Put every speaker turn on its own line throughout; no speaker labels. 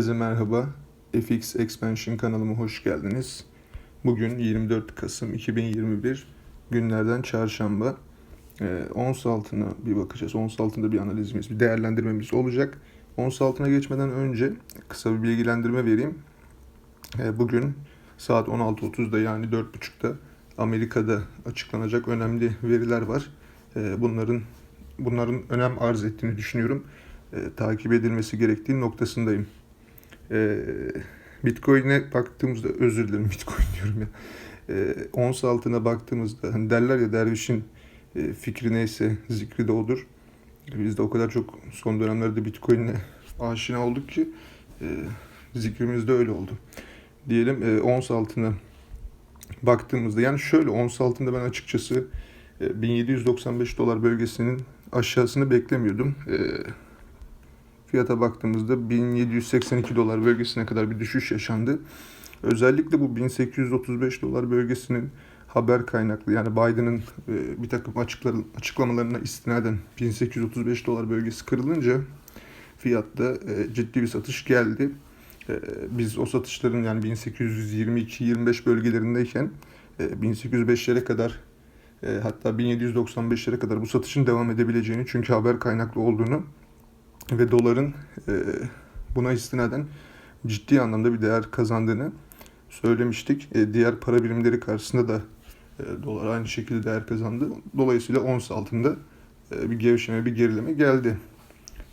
Herkese merhaba. FX Expansion kanalıma hoş geldiniz. Bugün 24 Kasım 2021 günlerden çarşamba. Ee, ons altına bir bakacağız. Ons altında bir analizimiz, bir değerlendirmemiz olacak. Ons altına geçmeden önce kısa bir bilgilendirme vereyim. Ee, bugün saat 16.30'da yani 4.30'da Amerika'da açıklanacak önemli veriler var. Ee, bunların bunların önem arz ettiğini düşünüyorum. Ee, takip edilmesi gerektiği noktasındayım. Ee, Bitcoin'e baktığımızda özür dilerim Bitcoin diyorum ya. Ee, ons altına baktığımızda hani derler ya dervişin e, fikri neyse zikri de odur. Biz de o kadar çok son dönemlerde Bitcoin'le aşina olduk ki e, zikrimiz de öyle oldu. Diyelim e, ons altına baktığımızda yani şöyle ons altında ben açıkçası e, 1795 dolar bölgesinin aşağısını beklemiyordum. E, fiyata baktığımızda 1782 dolar bölgesine kadar bir düşüş yaşandı. Özellikle bu 1835 dolar bölgesinin haber kaynaklı yani Biden'ın e, bir takım açıklamalarına istinaden 1835 dolar bölgesi kırılınca fiyatta e, ciddi bir satış geldi. E, biz o satışların yani 1822-25 bölgelerindeyken e, 1805'lere kadar hatta 1795'lere kadar bu satışın devam edebileceğini çünkü haber kaynaklı olduğunu ve doların e, buna istinaden ciddi anlamda bir değer kazandığını söylemiştik. E, diğer para birimleri karşısında da e, dolar aynı şekilde değer kazandı. Dolayısıyla ons altında e, bir gevşeme, bir gerileme geldi.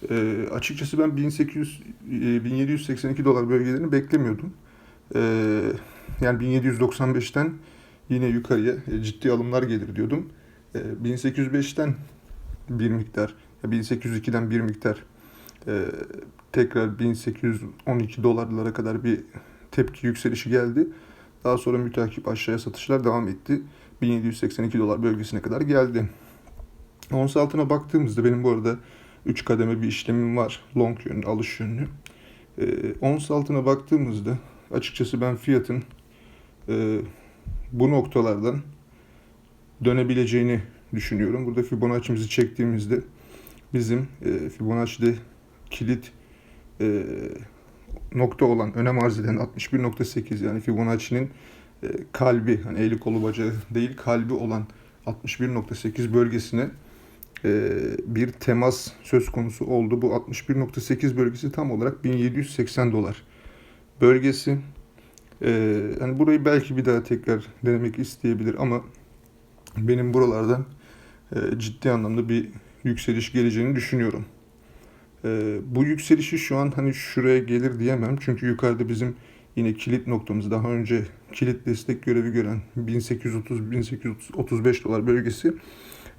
E, açıkçası ben 1800 e, 1782 dolar bölgelerini beklemiyordum. E, yani 1795'ten yine yukarıya e, ciddi alımlar gelir diyordum. E, 1805'ten bir miktar, 1802'den bir miktar e, tekrar 1812 dolarlara kadar bir tepki yükselişi geldi. Daha sonra mütakip aşağıya satışlar devam etti. 1782 dolar bölgesine kadar geldi. Ons altına baktığımızda benim bu arada 3 kademe bir işlemim var. Long yönlü, alış yönlü. E, ons altına baktığımızda açıkçası ben fiyatın e, bu noktalardan dönebileceğini düşünüyorum. Burada Fibonacci'mizi çektiğimizde bizim e, Fibonacci'de kilit e, nokta olan önem arz eden 61.8 yani Fibonacci'nin e, kalbi hani eli kolu bacağı değil kalbi olan 61.8 bölgesine e, bir temas söz konusu oldu. Bu 61.8 bölgesi tam olarak 1780 dolar bölgesi. E, hani burayı belki bir daha tekrar denemek isteyebilir ama benim buralardan e, ciddi anlamda bir yükseliş geleceğini düşünüyorum. Ee, bu yükselişi şu an hani şuraya gelir diyemem. Çünkü yukarıda bizim yine kilit noktamız daha önce kilit destek görevi gören 1830-1835 dolar bölgesi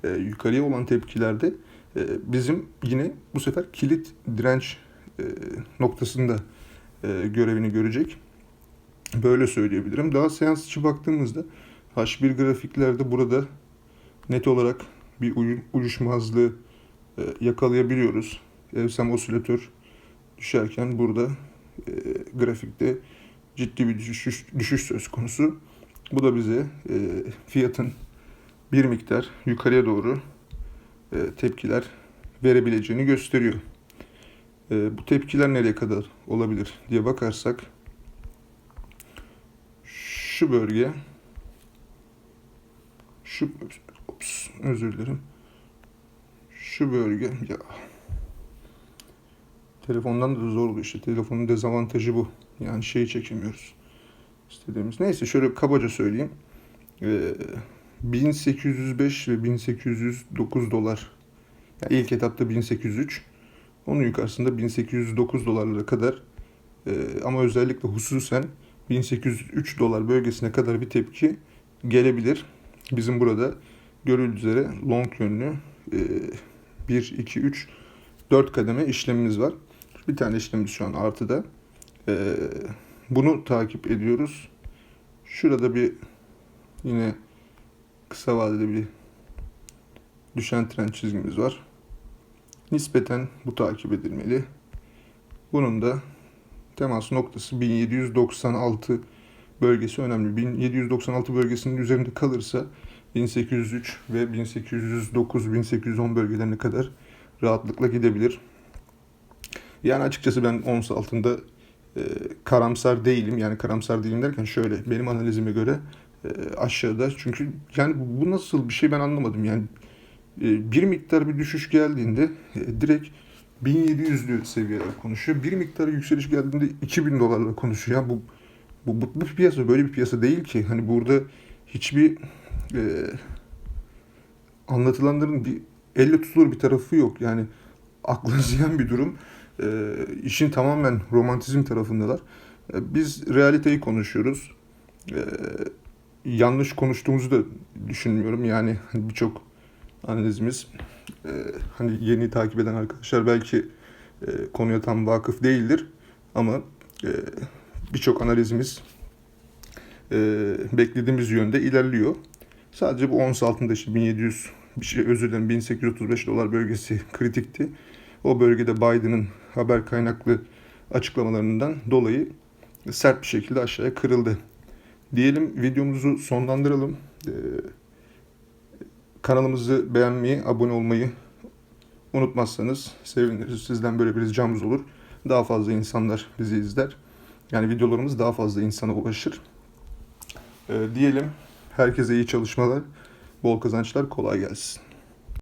e, yukarıya olan tepkilerde e, bizim yine bu sefer kilit direnç e, noktasında e, görevini görecek. Böyle söyleyebilirim. Daha seans içi baktığımızda H1 grafiklerde burada net olarak bir uyu- uyuşmazlığı e, yakalayabiliyoruz. Evsem osilatör düşerken burada e, grafikte ciddi bir düşüş, düşüş söz konusu. Bu da bize e, fiyatın bir miktar yukarıya doğru e, tepkiler verebileceğini gösteriyor. E, bu tepkiler nereye kadar olabilir diye bakarsak şu bölge şu ops, özür dilerim. Şu bölge ya telefondan da zor işte. Telefonun dezavantajı bu. Yani şeyi çekemiyoruz. İstediğimiz. Neyse şöyle kabaca söyleyeyim. Ee, 1805 ve 1809 dolar. Yani ilk etapta 1803. Onun yukarısında 1809 dolarlara kadar e, ama özellikle hususen 1803 dolar bölgesine kadar bir tepki gelebilir. Bizim burada görüldüğü üzere long yönlü e, 1, 2, 3, 4 kademe işlemimiz var. Bir tane işlemimiz şu an artıda. E, bunu takip ediyoruz. Şurada bir yine kısa vadede bir düşen trend çizgimiz var. Nispeten bu takip edilmeli. Bunun da temas noktası 1796 bölgesi önemli. 1796 bölgesinin üzerinde kalırsa 1803 ve 1809-1810 bölgelerine kadar rahatlıkla gidebilir. Yani açıkçası ben ons altında e, karamsar değilim. Yani karamsar değilim derken şöyle benim analizime göre e, aşağıda. Çünkü yani bu nasıl bir şey ben anlamadım. Yani e, bir miktar bir düşüş geldiğinde e, direkt 1700'lü seviyeler konuşuyor. Bir miktar yükseliş geldiğinde 2000 dolarla konuşuyor. Ya bu, bu, bu, bu piyasa böyle bir piyasa değil ki. Hani burada hiçbir e, anlatılanların bir elle tutulur bir tarafı yok. Yani akla ziyan bir durum. E, işin tamamen romantizm tarafındalar. E, biz realiteyi konuşuyoruz. E, yanlış konuştuğumuzu da düşünmüyorum. Yani hani birçok analizimiz e, hani yeni takip eden arkadaşlar belki e, konuya tam vakıf değildir ama e, birçok analizimiz e, beklediğimiz yönde ilerliyor. Sadece bu ons altında işte 1700 bir şey özür dilerim 1835 dolar bölgesi kritikti. O bölgede Biden'ın haber kaynaklı açıklamalarından dolayı sert bir şekilde aşağıya kırıldı. Diyelim videomuzu sonlandıralım. Ee, kanalımızı beğenmeyi, abone olmayı unutmazsanız seviniriz. Sizden böyle bir ricamız olur. Daha fazla insanlar bizi izler. Yani videolarımız daha fazla insana ulaşır. Ee, diyelim herkese iyi çalışmalar, bol kazançlar, kolay gelsin.